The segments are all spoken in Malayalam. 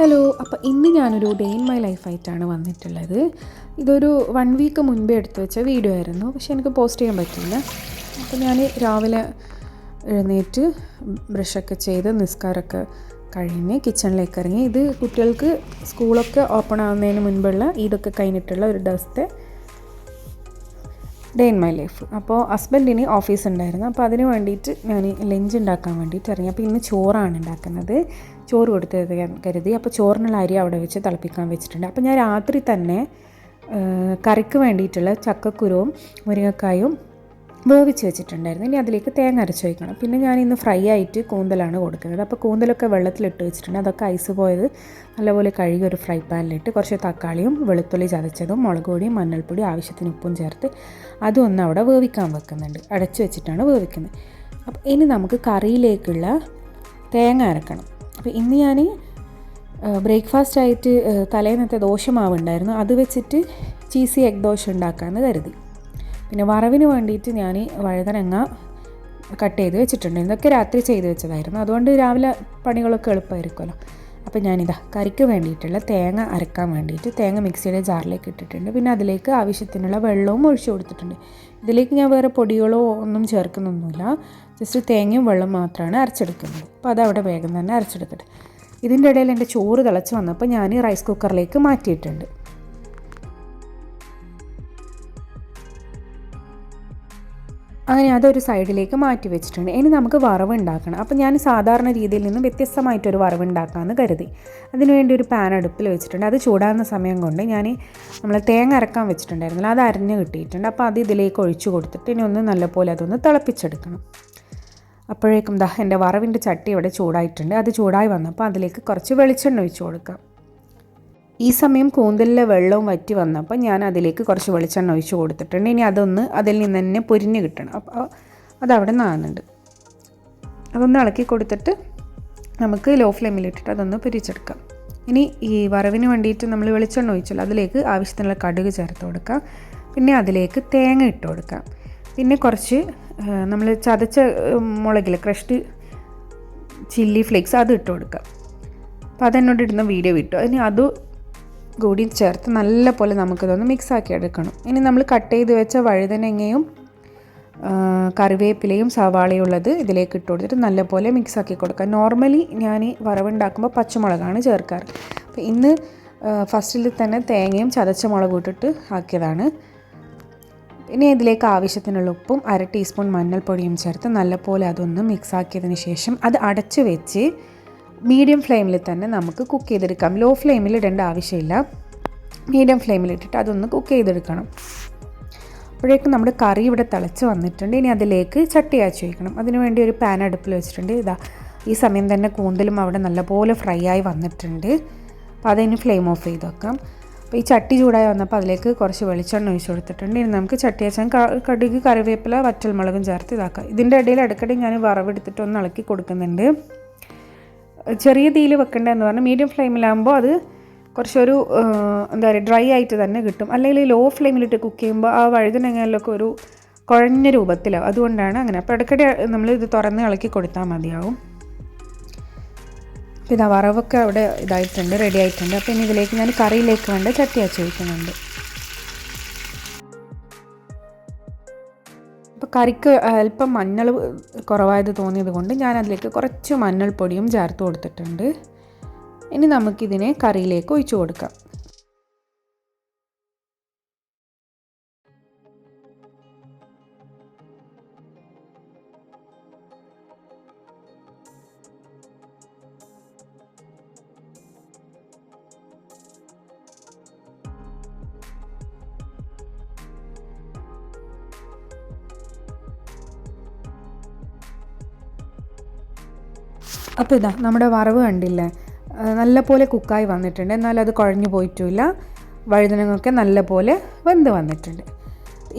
ഹലോ അപ്പോൾ ഇന്ന് ഞാനൊരു ഡേ ഇൻ മൈ ലൈഫായിട്ടാണ് വന്നിട്ടുള്ളത്. ഇതൊരു വൺ വീക്ക് മുൻപേ എടുത്തു വെച്ച വീഡിയോ ആയിരുന്നു. പക്ഷേ എനിക്ക് പോസ്റ്റ് ചെയ്യാൻ പറ്റില്ല അപ്പോൾ ഞാൻ രാവിലെ എഴുന്നേറ്റ് ബ്രഷൊക്കെ ചെയ്ത് നിസ്കാരമൊക്കെ കഴിഞ്ഞ് കിച്ചണിലേക്ക് ഇറങ്ങി. ഇത് കുട്ടികൾക്ക് സ്കൂളൊക്കെ ഓപ്പൺ ആവുന്നതിന് മുൻപുള്ള ഇതൊക്കെ കഴിഞ്ഞിട്ടുള്ള ഒരു ദിവസത്തെ ഡേ ഇൻ മൈ ലൈഫ് അപ്പോൾ ഹസ്ബൻഡിന് ഓഫീസ് ഉണ്ടായിരുന്നു. അപ്പോൾ അതിന് വേണ്ടിയിട്ട് ഞാൻ ലഞ്ച് ഉണ്ടാക്കാൻ വേണ്ടിയിട്ട് ഇറങ്ങി. അപ്പോൾ ഇന്ന് ചോറാണ് ഉണ്ടാക്കുന്നത്. ചോറ് കൊടുത്ത് ഞാൻ കരുതി. അപ്പോൾ ചോറിനുള്ള അരി അവിടെ വെച്ച് തിളപ്പിക്കാൻ വെച്ചിട്ടുണ്ട്. അപ്പോൾ ഞാൻ രാത്രി തന്നെ കറിക്ക് വേണ്ടിയിട്ടുള്ള ചക്കക്കുരുവും മുരിങ്ങക്കായും വേവിച്ച് വെച്ചിട്ടുണ്ടായിരുന്നു. ഇനി അതിലേക്ക് തേങ്ങ അരച്ച് വയ്ക്കണം പിന്നെ ഞാൻ ഇന്ന് ഫ്രൈ ആയിട്ട് കൂന്തലാണ് കൊടുക്കുന്നത്. അപ്പോൾ കൂന്തലൊക്കെ വെള്ളത്തിലിട്ട് വെച്ചിട്ടുണ്ട്. അതൊക്കെ ഐസ് പോയത് നല്ലപോലെ കഴുകി ഒരു ഫ്രൈ പാനിലിട്ട് കുറച്ച് തക്കാളിയും വെളുത്തുള്ളി ചതച്ചതും മുളക് പൊടിയും മഞ്ഞൾപ്പൊടി ആവശ്യത്തിന് ഉപ്പും ചേർത്ത് അതും ഒന്ന് അവിടെ വേവിക്കാൻ വെക്കുന്നുണ്ട്. അടച്ച് വെച്ചിട്ടാണ് വേവിക്കുന്നത്. അപ്പോൾ ഇനി നമുക്ക് കറിയിലേക്കുള്ള തേങ്ങ അരക്കണം. അപ്പോൾ ഇന്ന് ഞാൻ ബ്രേക്ക്ഫാസ്റ്റ് ആയിട്ട് തലേന്നത്തെ ദോശമാവുണ്ടായിരുന്നു. അത് വെച്ചിട്ട് ചീസി എഗ് ദോശ ഉണ്ടാക്കാമെന്ന് കരുതി. പിന്നെ വറവിന് വേണ്ടിയിട്ട് ഞാൻ വഴുതനങ്ങ കട്ട് ചെയ്ത് വെച്ചിട്ടുണ്ട്. ഇതൊക്കെ രാത്രി ചെയ്ത് വെച്ചതായിരുന്നു. അതുകൊണ്ട് രാവിലെ പണികളൊക്കെ എളുപ്പമായിരിക്കുമല്ലോ. അപ്പോൾ ഞാനിതാ കറിക്ക് വേണ്ടിയിട്ടുള്ള തേങ്ങ അരക്കാൻ വേണ്ടിയിട്ട് തേങ്ങ മിക്സിയുടെ ജാറിലേക്ക് ഇട്ടിട്ടുണ്ട്. പിന്നെ അതിലേക്ക് ആവശ്യത്തിനുള്ള വെള്ളവും ഒഴിച്ചു കൊടുത്തിട്ടുണ്ട്. ഇതിലേക്ക് ഞാൻ വേറെ പൊടികളോ ഒന്നും ചേർക്കുന്നൊന്നുമില്ല. ജസ്റ്റ് തേങ്ങയും വെള്ളം മാത്രമാണ് അരച്ചെടുക്കുന്നത്. അപ്പോൾ അതവിടെ വേഗം തന്നെ അരച്ചെടുക്കട്ടെ. ഇതിന്റെ ഇടയിൽ എന്റെ ചോറ് തിളച്ച് വന്നപ്പോൾ ഞാൻ റൈസ് കുക്കറിലേക്ക് മാറ്റിയിട്ടുണ്ട്. അങ്ങനെ അതൊരു സൈഡിലേക്ക് മാറ്റി വെച്ചിട്ടുണ്ട്. ഇനി നമുക്ക് വറവ് ഉണ്ടാക്കണം. അപ്പോൾ ഞാൻ സാധാരണ രീതിയിൽ നിന്ന് വ്യത്യസ്തമായിട്ടൊരു വറവ് ഉണ്ടാക്കാമെന്ന് കരുതി. അതിനുവേണ്ടി ഒരു പാൻ അടുപ്പിൽ വെച്ചിട്ടുണ്ട്. അത് ചൂടാകുന്ന സമയം കൊണ്ട് ഞാൻ നമ്മൾ തേങ്ങ അരക്കാൻ വെച്ചിട്ടുണ്ടായിരുന്നില്ല അത് അരഞ്ഞ് കിട്ടിയിട്ടുണ്ട്. അപ്പോൾ അത് ഇതിലേക്ക് ഒഴിച്ചു കൊടുത്തിട്ട് ഇനി ഒന്ന് നല്ലപോലെ അതൊന്ന് തിളപ്പിച്ചെടുക്കണം. അപ്പോഴേക്കും ദാ എന്റെ വറവിന്റെ ചട്ടി ഇവിടെ ചൂടായിട്ടുണ്ട്. അത് ചൂടായി വന്നപ്പോൾ അതിലേക്ക് കുറച്ച് വെളിച്ചെണ്ണ ഒഴിച്ചു കൊടുക്കാം. ഈ സമയം കൂന്തലിലെ വെള്ളവും വറ്റി വന്നപ്പോൾ ഞാൻ അതിലേക്ക് കുറച്ച് വെളിച്ചെണ്ണ ഒഴിച്ച് കൊടുത്തിട്ടുണ്ട്. ഇനി അതൊന്ന് അതിൽ നിന്ന് തന്നെ പൊരിഞ്ഞ് കിട്ടണം. അപ്പോൾ അതവിടെ നാകുന്നുണ്ട് അതൊന്ന് ഇളക്കി കൊടുത്തിട്ട് നമുക്ക് ലോ ഫ്ലെയിമിലിട്ടിട്ട് അതൊന്ന് പൊരിച്ചെടുക്കാം. ഇനി ഈ വറവിന് വേണ്ടിയിട്ട് നമ്മൾ വെളിച്ചെണ്ണ ഒഴിച്ചല്ലോ അതിലേക്ക് ആവശ്യത്തിനുള്ള കടുക് ചേർത്ത് കൊടുക്കാം. പിന്നെ അതിലേക്ക് തേങ്ങ ഇട്ട് കൊടുക്കാം. പിന്നെ കുറച്ച് നമ്മൾ ചതച്ച മുളകിൽ ക്രഷ്ഡ് ചില്ലി ഫ്ലേക്സ് അത് ഇട്ട് കൊടുക്കാം. അപ്പോൾ അതെന്നോട് ഇടുന്ന വീഡിയോ വിട്ടു ഇനി അത് കൂടി ചേർത്ത് നല്ല പോലെ നമുക്കിതൊന്ന് മിക്സ് ആക്കി എടുക്കണം. ഇനി നമ്മൾ കട്ട് ചെയ്ത് വെച്ച വഴുതനങ്ങയും കറിവേപ്പിലയും സവാളയും ഉള്ളത് ഇതിലേക്ക് ഇട്ട് കൊടുത്തിട്ട് മിക്സ് ആക്കി കൊടുക്കുക നോർമലി ഞാൻ ഈ വറവുണ്ടാക്കുമ്പോൾ പച്ചമുളകാണ് ചേർക്കാറ്. അപ്പോൾ ഇന്ന് ഫസ്റ്റിൽ തന്നെ തേങ്ങയും ചതച്ച മുളകും ഇട്ടിട്ട് ആക്കിയതാണ്. ഇനി ഇതിലേക്ക് ആവശ്യത്തിനുള്ള ഉപ്പും അര ടീസ്പൂൺ മഞ്ഞൾപ്പൊടിയും ചേർത്ത് നല്ലപോലെ അതൊന്ന് മിക്സ് ആക്കിയതിന് ശേഷം അത് അടച്ചു വെച്ച് മീഡിയം ഫ്ലെയിമിൽ തന്നെ നമുക്ക് കുക്ക് ചെയ്തെടുക്കാം. ലോ ഫ്ലെയിമിൽ ഇടേണ്ട ആവശ്യമില്ല. മീഡിയം ഫ്ലെയിമിൽ ഇട്ടിട്ട് അതൊന്ന് കുക്ക് ചെയ്തെടുക്കണം. അപ്പോഴേക്കും നമ്മുടെ കറി ഇവിടെ തിളച്ച് വന്നിട്ടുണ്ട്. ഇനി അതിലേക്ക് ചട്ടി കാച്ചി വയ്ക്കണം അതിനുവേണ്ടി ഒരു പാൻ അടുപ്പിൽ വെച്ചിട്ടുണ്ട്. ഇതാ ഈ സമയം തന്നെ കൂന്തലും അവിടെ നല്ലപോലെ ഫ്രൈ ആയി വന്നിട്ടുണ്ട്. അപ്പോൾ അതിന് ഫ്ലെയിം ഓഫ് ചെയ്ത് വെക്കാം. അപ്പോൾ ഈ ചട്ടി ചൂടായി വന്നപ്പോൾ അതിലേക്ക് കുറച്ച് വെളിച്ചെണ്ണ ഒഴിച്ച് കൊടുത്തിട്ടുണ്ട്. ഇനി നമുക്ക് ചട്ടി വെച്ചാൽ കടുക് കറിവേപ്പില വറ്റൽമുളകും ചേർത്ത് ഇതാക്കാം. ഇതിന്റെ ഇടയിൽ ഇടയ്ക്കിടെ ഞാൻ വറവെടുത്തിട്ട് ഒന്ന് ഇളക്കി കൊടുക്കുന്നുണ്ട്. ചെറിയ തീയിൽ വെക്കേണ്ടതെന്ന് പറഞ്ഞാൽ മീഡിയം ഫ്ലെയിമിലാകുമ്പോൾ അത് കുറച്ചൊരു എന്താ പറയുക ഡ്രൈ ആയിട്ട് തന്നെ കിട്ടും. അല്ലെങ്കിൽ ലോ ഫ്ലെയിമിലിട്ട് കുക്ക് ചെയ്യുമ്പോൾ ആ വഴുതനങ്ങയിലൊക്കെ ഒരു കുഴഞ്ഞ രൂപത്തിലാവും. അതുകൊണ്ടാണ് അങ്ങനെ. അപ്പോൾ ഇടയ്ക്കിടെ നമ്മൾ ഇത് തുറന്ന് ഇളക്കി കൊടുത്താൽ മതിയാവും. അപ്പോൾ ഇതാ വറവൊക്കെ അവിടെ ഇതായിട്ടുണ്ട് റെഡി ആയിട്ടുണ്ട്. അപ്പോൾ ഇനി ഇതിലേക്ക് ഞാൻ കറിയിലേക്ക് വേണ്ട ചട്ടി അച്ച് വയ്ക്കുന്നുണ്ട് അപ്പോൾ കറിക്ക് അല്പം മഞ്ഞൾ കുറവായത് തോന്നിയത് കൊണ്ട് ഞാൻ അതിലേക്ക് കുറച്ച് മഞ്ഞൾപ്പൊടിയും ചേർത്ത് കൊടുത്തിട്ടുണ്ട്. ഇനി നമുക്കിതിനെ കറിയിലേക്ക് ഒഴിച്ചു കൊടുക്കാം. അപ്പോൾ ഇതാ നമ്മുടെ വറവ് കണ്ടില്ലേ? നല്ലപോലെ കുക്കായി വന്നിട്ടുണ്ട്. എന്നാലും അത് കുഴഞ്ഞു പോയിട്ടുമില്ല വഴുതനങ്ങൊക്കെ നല്ലപോലെ വെന്ത് വന്നിട്ടുണ്ട്.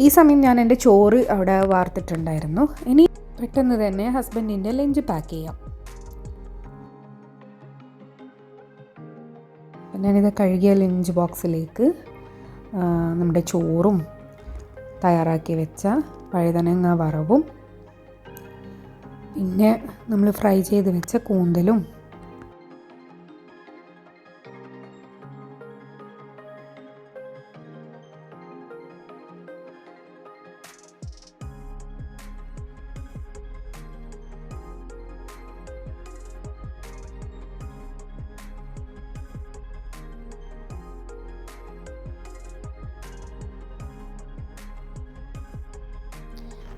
ഈ സമയം ഞാൻ എന്റെ ചോറ് അവിടെ വാർത്തിട്ടുണ്ടായിരുന്നു. ഇനി പെട്ടെന്ന് തന്നെ ഹസ്ബൻഡിന്റെ ലഞ്ച് പാക്ക് ചെയ്യാം. ഞാനിത് കഴുകിയ ലഞ്ച് ബോക്സിലേക്ക് നമ്മുടെ ചോറും തയ്യാറാക്കി വെച്ച വഴുതനങ്ങ വറവും പിന്നെ നമ്മൾ ഫ്രൈ ചെയ്ത് വെച്ച കൂന്തലും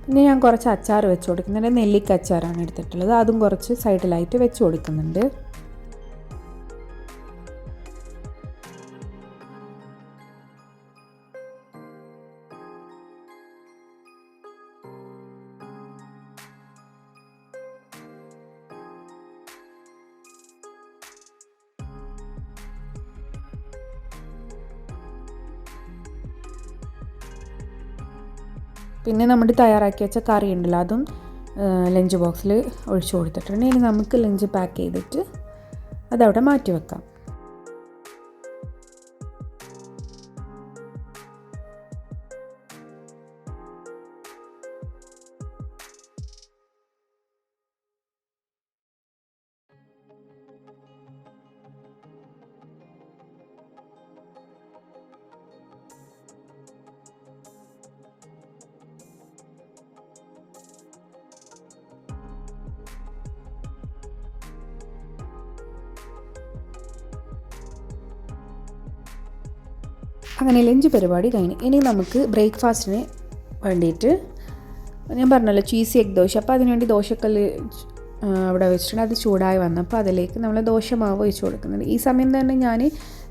പിന്നെ ഞാൻ കുറച്ച് അച്ചാർ വെച്ച് കൊടുക്കുന്നുണ്ട്. നെല്ലിക്ക അച്ചാറാണ് എടുത്തിട്ടുള്ളത്. അതും കുറച്ച് സൈഡിലായിട്ട് വെച്ച് കൊടുക്കുന്നുണ്ട്. പിന്നെ നമ്മൾ തയ്യാറാക്കി വെച്ച കറി ഉണ്ടല്ലോ അതും ലഞ്ച് ബോക്സിൽ ഒഴിച്ചു കൊടുത്തിട്ടുണ്ട്. ഇനി നമുക്ക് ലഞ്ച് പാക്ക് ചെയ്തിട്ട് അതവിടെ മാറ്റി വെക്കാം. അങ്ങനെ ലഞ്ച് പരിപാടി കഴിഞ്ഞു. ഇനി നമുക്ക് ബ്രേക്ക്ഫാസ്റ്റിന് വേണ്ടിയിട്ട് ഞാൻ പറഞ്ഞല്ലോ ചീസി എഗ് ദോശ. അപ്പോൾ അതിനുവേണ്ടി ദോശക്കല്ല് അവിടെ വെച്ചിട്ടുണ്ട്. അത് ചൂടായി വന്നപ്പോൾ അതിലേക്ക് നമ്മൾ ദോശമാവ് ഒഴിച്ച് കൊടുക്കുന്നുണ്ട്. ഈ സമയം തന്നെ ഞാൻ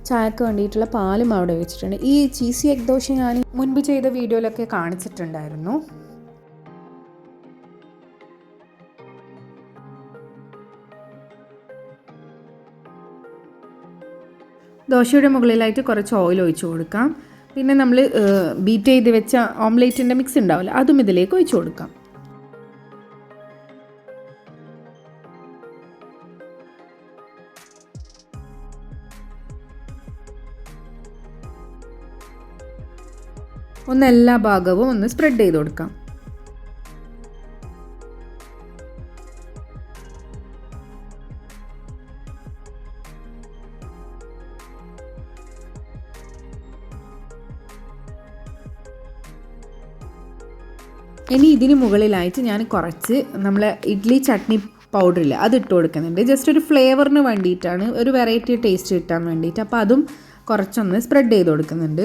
ചായക്ക് വേണ്ടിയിട്ടുള്ള പാലും അവിടെ വെച്ചിട്ടുണ്ട്. ഈ ചീസി എഗ് ദോശ ഞാൻ മുൻപ് ചെയ്ത വീഡിയോയിലൊക്കെ കാണിച്ചിട്ടുണ്ടായിരുന്നു. ദോശയുടെ മുകളിലായിട്ട് കുറച്ച് ഓയിൽ ഒഴിച്ചു കൊടുക്കാം. പിന്നെ നമ്മൾ ബീറ്റ് ചെയ്ത് വെച്ച ഓംലേറ്റിന്റെ മിക്സ് ഉണ്ടാവില്ല അതും ഇതിലേക്ക് ഒഴിച്ചു കൊടുക്കാം. ഒന്ന് എല്ലാ ഭാഗവും ഒന്ന് സ്പ്രെഡ് ചെയ്ത് കൊടുക്കാം. ഇനി ഇതിന് മുകളിലായിട്ട് ഞാൻ കുറച്ച് നമ്മൾ ഇഡ്ഡലി ചട്നി പൗഡറിൽ അത് ഇട്ട് കൊടുക്കുന്നുണ്ട്. ജസ്റ്റ് ഒരു ഫ്ലേവറിന് വേണ്ടിയിട്ടാണ് ഒരു വെറൈറ്റി ടേസ്റ്റ് കിട്ടാൻ വേണ്ടിയിട്ട്. അപ്പോൾ അതും കുറച്ചൊന്ന് സ്പ്രെഡ് ചെയ്ത് കൊടുക്കുന്നുണ്ട്.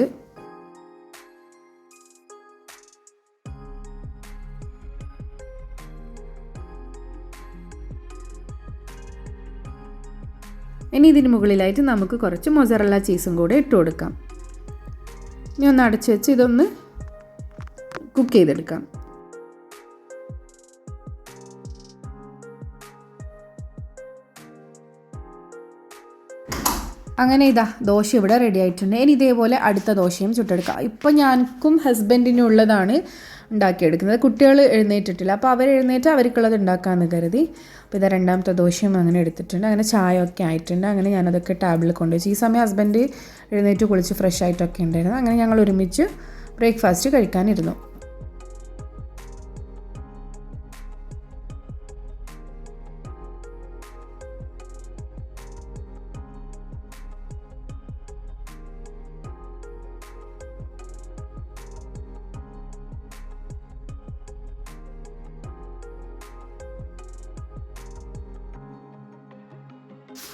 ഇനി ഇതിന് മുകളിലായിട്ട് നമുക്ക് കുറച്ച് മൊസറല്ല ചീസും കൂടെ ഇട്ട് കൊടുക്കാം. ഇനി ഒന്ന് അടച്ചു വെച്ച് ഇതൊന്ന് കുക്ക് ചെയ്തെടുക്കാം. അങ്ങനെ ഇതാ ദോശ ഇവിടെ റെഡി ആയിട്ടുണ്ട്. ഇനി ഇതേപോലെ അടുത്ത ദോശയും ചുട്ടെടുക്കാം. ഇപ്പം ഞാനും ഹസ്ബൻഡിനും ഉള്ളതാണ് ഉണ്ടാക്കിയെടുക്കുന്നത്. കുട്ടികൾ എഴുന്നേറ്റിട്ടില്ല. അപ്പോൾ അവർ എഴുന്നേറ്റ് അവർക്കുള്ളത് ഉണ്ടാക്കാമെന്ന് കരുതി. അപ്പോൾ ഇതാ രണ്ടാമത്തെ ദോശയും അങ്ങനെ എടുത്തിട്ടുണ്ട്. അങ്ങനെ ചായ ഒക്കെ ആയിട്ടുണ്ട്. അങ്ങനെ ഞാനതൊക്കെ ടാബിളിൽ കൊണ്ടുവച്ചു ഈ സമയം ഹസ്ബൻഡ് എഴുന്നേറ്റ് കുളിച്ച് ഫ്രഷ് ആയിട്ടൊക്കെ ഉണ്ടായിരുന്നു. അങ്ങനെ ഞങ്ങൾ ഒരുമിച്ച് ബ്രേക്ക്ഫാസ്റ്റ് കഴിക്കാനിരുന്നു.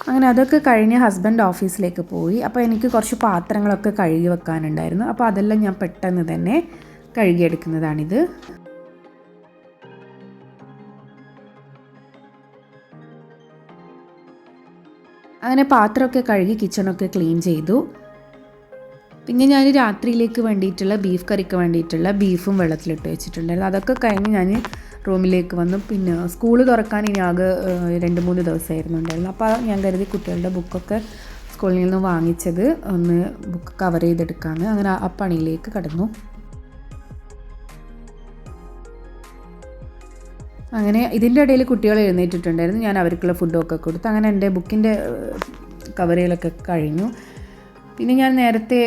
അങ്ങനെ അതൊക്കെ കഴിഞ്ഞ് ഹസ്ബൻഡ് ഓഫീസിലേക്ക് പോയി. അപ്പോൾ എനിക്ക് കുറച്ച് പാത്രങ്ങളൊക്കെ കഴുകി വെക്കാനുണ്ടായിരുന്നു. അപ്പോൾ അതെല്ലാം ഞാൻ പെട്ടെന്ന് തന്നെ കഴുകിയെടുക്കുന്നതാണിത്. അങ്ങനെ പാത്രമൊക്കെ കഴുകി കിച്ചണൊക്കെ ക്ലീൻ ചെയ്തു. പിന്നെ ഞാൻ രാത്രിയിലേക്ക് വേണ്ടിയിട്ടുള്ള ബീഫ് കറിക്ക് വേണ്ടിയിട്ടുള്ള ബീഫും വെള്ളത്തിലിട്ട് വെച്ചിട്ടുണ്ടായിരുന്നു. അതൊക്കെ കഴിഞ്ഞ് ഞാൻ റൂമിലേക്ക് വന്നു. പിന്നെ സ്കൂൾ തുറക്കാൻ ഇനി ആകെ രണ്ട് മൂന്ന് ദിവസമായിരുന്നു ഉണ്ടായിരുന്നു അപ്പോൾ ഞാൻ കരുതി കുട്ടികളുടെ ബുക്കൊക്കെ സ്കൂളിൽ നിന്ന് വാങ്ങിച്ചത് ഒന്ന് ബുക്ക് കവർ ചെയ്തെടുക്കാമെന്ന് അങ്ങനെ ആ പണിയിലേക്ക് കടന്നു. അങ്ങനെ ഇതിന്റെ ഇടയിൽ കുട്ടികൾ എഴുന്നേറ്റിട്ടുണ്ടായിരുന്നു. ഞാൻ അവർക്കുള്ള ഫുഡൊക്കെ കൊടുത്തു. അങ്ങനെ എന്റെ ബുക്കിന്റെ കവറുകളൊക്കെ കഴിഞ്ഞു. പിന്നെ ഞാൻ നേരത്തെ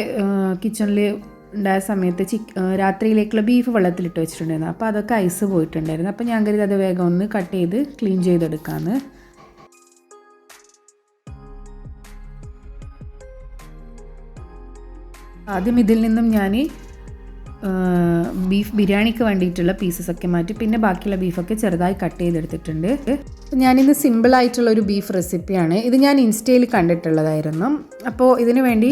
കിച്ചണിൽ ഉണ്ടായ സമയത്ത് ചിക്ക് രാത്രിയിലേക്കുള്ള ബീഫ് വെള്ളത്തിലിട്ട് വെച്ചിട്ടുണ്ടായിരുന്നു. അപ്പോൾ അതൊക്കെ ഐസ് പോയിട്ടുണ്ടായിരുന്നു. അപ്പോൾ ഞാൻ കരുതി അത് വേഗം ഒന്ന് കട്ട് ചെയ്ത് ക്ലീൻ ചെയ്തെടുക്കാമെന്ന് ആദ്യം ഇതിൽ നിന്നും ഞാൻ ബീഫ് ബിരിയാണിക്ക് വേണ്ടിയിട്ടുള്ള പീസസ് ഒക്കെ മാറ്റി പിന്നെ ബാക്കിയുള്ള ബീഫൊക്കെ ചെറുതായി കട്ട് ചെയ്തെടുത്തിട്ടുണ്ട്. ഞാനിന്ന് സിമ്പിളായിട്ടുള്ള ഒരു ബീഫ് റെസിപ്പിയാണ്. ഇത് ഞാൻ ഇൻസ്റ്റയിൽ കണ്ടിട്ടുള്ളതായിരുന്നു. അപ്പോൾ ഇതിനു വേണ്ടി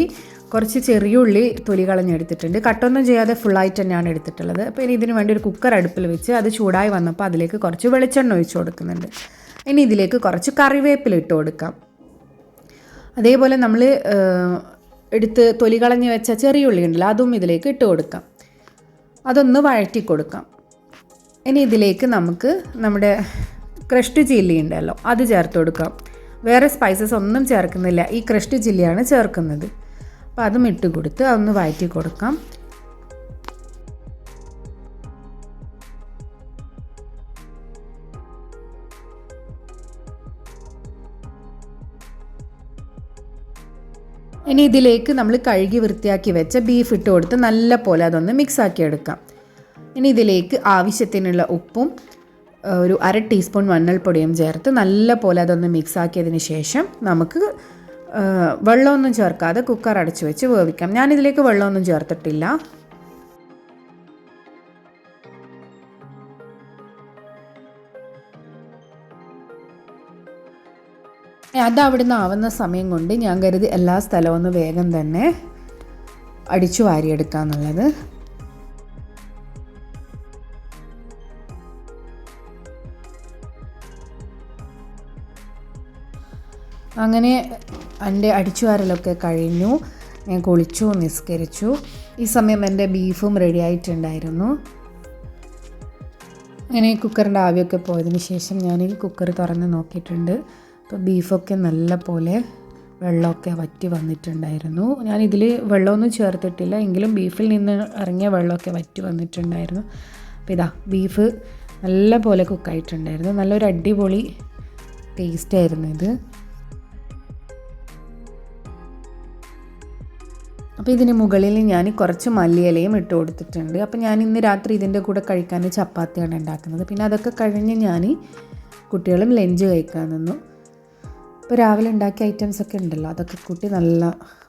കുറച്ച് ചെറിയ ഉള്ളി തൊലി കളഞ്ഞെടുത്തിട്ടുണ്ട് കട്ടൊന്നും ചെയ്യാതെ ഫുള്ളായിട്ട് തന്നെയാണ് എടുത്തിട്ടുള്ളത്. അപ്പോൾ ഇനി ഇതിന് വേണ്ടി ഒരു കുക്കർ അടുപ്പിൽ വെച്ച് അത് ചൂടായി വന്നപ്പോൾ അതിലേക്ക് കുറച്ച് വെളിച്ചെണ്ണ ഒഴിച്ച് കൊടുക്കുന്നുണ്ട്. ഇനി ഇതിലേക്ക് കുറച്ച് കറിവേപ്പില ഇട്ട് കൊടുക്കാം. അതേപോലെ നമ്മൾ എടുത്ത് തൊലി കളഞ്ഞ് വെച്ച ചെറിയ ഉള്ളി ഉണ്ടല്ലോ അതും ഇതിലേക്ക് ഇട്ട് കൊടുക്കാം. അതൊന്ന് വഴറ്റി കൊടുക്കാം. ഇനി ഇതിലേക്ക് നമുക്ക് നമ്മുടെ ക്രഷ്ഡ് ചില്ലി ഉണ്ടല്ലോ അത് ചേർത്ത് കൊടുക്കാം. വേറെ സ്പൈസസ് ഒന്നും ചേർക്കുന്നില്ല. ഈ ക്രഷ്ഡ് ചില്ലിയാണ് ചേർക്കുന്നത്. അപ്പോൾ അതും ഇട്ട് കൊടുത്ത് അതൊന്ന് വഴറ്റി കൊടുക്കാം. ഇനി ഇതിലേക്ക് നമ്മൾ കഴുകി വൃത്തിയാക്കി വെച്ച ബീഫ് ഇട്ട് കൊടുത്ത് നല്ല പോലെ അതൊന്ന് മിക്സ് ആക്കി എടുക്കാം. ഇനി ഇതിലേക്ക് ആവശ്യത്തിനുള്ള ഉപ്പും ഒരു അര ടീസ്പൂൺ മഞ്ഞൾപ്പൊടിയും ചേർത്ത് നല്ല പോലെ അതൊന്ന് മിക്സ് ആക്കിയതിന് ശേഷം നമുക്ക് വെള്ളമൊന്നും ചേർക്കാതെ കുക്കർ അടച്ചു വെച്ച് വേവിക്കാം. ഞാനിതിലേക്ക് വെള്ളമൊന്നും ചേർത്തിട്ടില്ല. അത് അവിടുന്ന് ആവുന്ന സമയം കൊണ്ട് ഞാൻ കരുതി എല്ലാ സ്ഥലവും ഒന്ന് വേഗം തന്നെ അടിച്ചു വാരിയെടുക്കുക എന്നുള്ളത് അങ്ങനെ എന്റെ അടിച്ചുവാരലൊക്കെ കഴിഞ്ഞു. ഞാൻ കുളിച്ചു നിസ്കരിച്ചു. ഈ സമയം എന്റെ ബീഫും റെഡി ആയിട്ടുണ്ടായിരുന്നു. അങ്ങനെ കുക്കറിന്റെ ആവിയൊക്കെ പോയതിന് ശേഷം ഞാൻ ഈ കുക്കർ തുറന്ന് നോക്കിയിട്ടുണ്ട്. അപ്പോൾ ബീഫൊക്കെ നല്ല പോലെ വെള്ളമൊക്കെ വറ്റി വന്നിട്ടുണ്ടായിരുന്നു. ഞാൻ ഇതിൽ വെള്ളമൊന്നും ചേർത്തിട്ടില്ല. എങ്കിലും ബീഫിൽ നിന്ന് ഇറങ്ങിയ വെള്ളമൊക്കെ വറ്റി വന്നിട്ടുണ്ടായിരുന്നു. അപ്പോൾ ഇതാ ബീഫ് നല്ല പോലെ കുക്കായിട്ടുണ്ടായിരുന്നു നല്ലൊരു അടിപൊളി ടേസ്റ്റ് ആയിരുന്നു ഇത്. അപ്പോൾ ഇതിന് മുകളിൽ ഞാൻ കുറച്ച് മല്ലിയിലയും ഇട്ട് കൊടുത്തിട്ടുണ്ട്. അപ്പോൾ ഞാൻ ഇന്ന് രാത്രി ഇതിന്റെ കൂടെ കഴിക്കാൻ ചപ്പാത്തിയാണ് ഉണ്ടാക്കുന്നത്. പിന്നെ അതൊക്കെ കഴിഞ്ഞ് ഞാൻ കുട്ടികളും ലഞ്ച് കഴിക്കാൻ നിന്നു. ഇപ്പോൾ രാവിലെ ഉണ്ടാക്കിയ ഐറ്റംസ് ഒക്കെ ഉണ്ടല്ലോ അതൊക്കെ കൂട്ടി നല്ല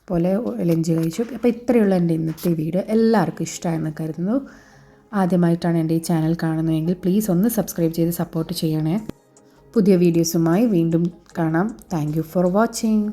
പോലെ ലഞ്ച് കഴിച്ചു. അപ്പോൾ ഇത്രയുള്ള എന്റെ ഇന്നത്തെ വീഡിയോ എല്ലാവർക്കും ഇഷ്ടമായെന്ന് കരുതുന്നു. ആദ്യമായിട്ടാണ് എന്റെ ഈ ചാനൽ കാണുന്നതെങ്കിൽ പ്ലീസ് ഒന്ന് സബ്സ്ക്രൈബ് ചെയ്ത് സപ്പോർട്ട് ചെയ്യണേ. പുതിയ വീഡിയോസുമായി വീണ്ടും കാണാം. Thank for watching